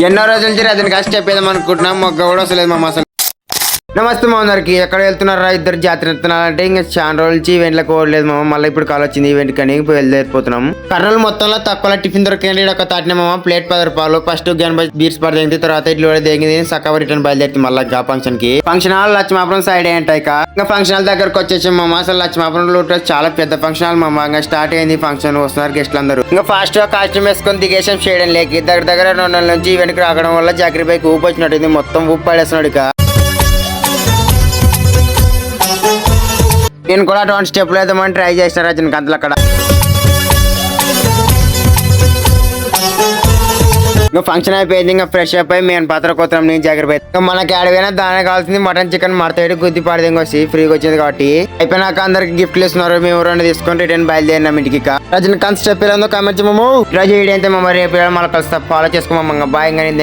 ఎన్నో రోజుల నుంచి రజని కష్టం చెప్పేదాం అనుకుంటున్నాం. మొగ్గ కూడా వస్తలేదు మా అసలు. నమస్తే మా అందరికి. ఎక్కడ వెళ్తున్నారా? ఇద్దరు జాతర ఎత్తున్నారంటే ఇంకా చాలా రోజుల నుంచి ఈవెంట్లకు పోవట్లేదు మామ. మళ్ళీ ఇప్పుడు కాల్ వచ్చింది ఈవెంట్ కానీ వెళ్ళిపోతున్నాం కర్నూలు మొత్తంలో తక్కువ టిఫిన్ దొరికింది ఒక తాటిన మామ ప్లేట్ పది రూపాయలు. ఫస్ట్ గణపతి బీర్స్ పడి దిగింది తర్వాత ఇట్లు కూడా దిగింది సక్కవ రిటర్న్ బయలుదేరి మళ్ళీ గా ఫంక్షన్కి. ఫంక్షన్ హాల్ లక్ష్మాపురం సైడ్ ఏంటాయి ఇంకా. ఫంక్షన్ హాల్ దగ్గరకు వచ్చేసాం మామ. అసలు లక్ష్మాపురం లో చాలా పెద్ద ఫంక్షన్ హాల్ మామ. ఇంకా స్టార్ట్ అయింది ఫంక్షన్ వస్తున్నారు గెస్ట్లు అందరూ. ఇంకా ఫాస్ట్గా కాస్ట్యూమ్ వేసుకొని దిగేసాం. చేయడం లేక దగ్గర దగ్గర రెండు నెలల నుంచి ఈవెంట్ రావడం వల్ల జాకరీ బైక్ ఊపి వచ్చినట్టు మొత్తం ఊపి పడేస్తున్నాడు ఇక. నేను కూడా అటువంటి స్టెప్లు వేద్దామని ట్రై చేసిన రజనీకాంత్లు అక్కడ. ఇంకా ఫంక్షన్ అయిపోయింది ఇంకా ఫ్రెష్ అప్ అయి మేము పాత్ర కొత్త నేను జాగ్రత్త ఇంకా మనకి అడిగినా దాని కావాల్సింది మటన్ చికెన్ మడతాడు గుద్ది పాడిది వచ్చి ఫ్రీగా వచ్చింది కాబట్టి. అయిపోయినాక అందరికి గిఫ్ట్లు ఇస్తున్నారు మేము రెండు తీసుకొని రిటర్న్ బయలుదేరినాం ఇంటికి రజన రజనీకాంత్ స్టెప్ ఎలా కామెంట్ మమ్మ ఈరోజు వీడియో అయితే మమ్మ రేపు మళ్ళీ కలుస్తా. ఫాలో చేసుకోమమ్మ బాయ్ ఇంకా నేను